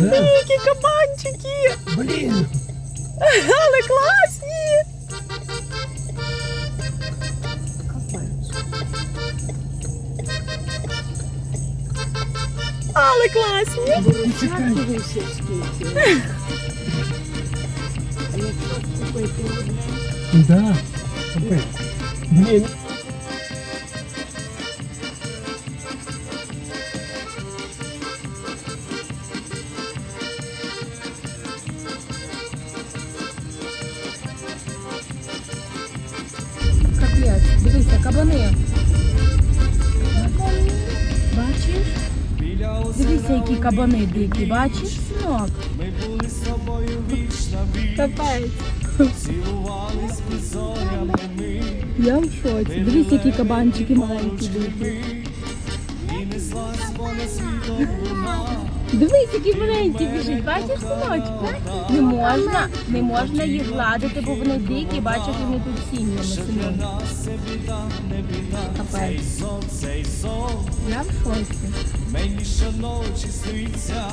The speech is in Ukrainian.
Які кабанчики! Блін! Але класні! Але класні! Чекай. Да. Блін. Дивися, кабани. Бачиш? Дивіться, які кабани дикі, бачиш, синок? Ми були з собою вічна віч, Капець. цілувались зорями Я в шоці. Дивіться, які кабанчики маленькі дикі. Дивись, які маленькі біжить, бачиш, синочку? Не можна, не можна їх гладити, бо вони дикі, бачиш, вони тут сім'ями синок. Капець. Я в шоці. мені щоночі сниться,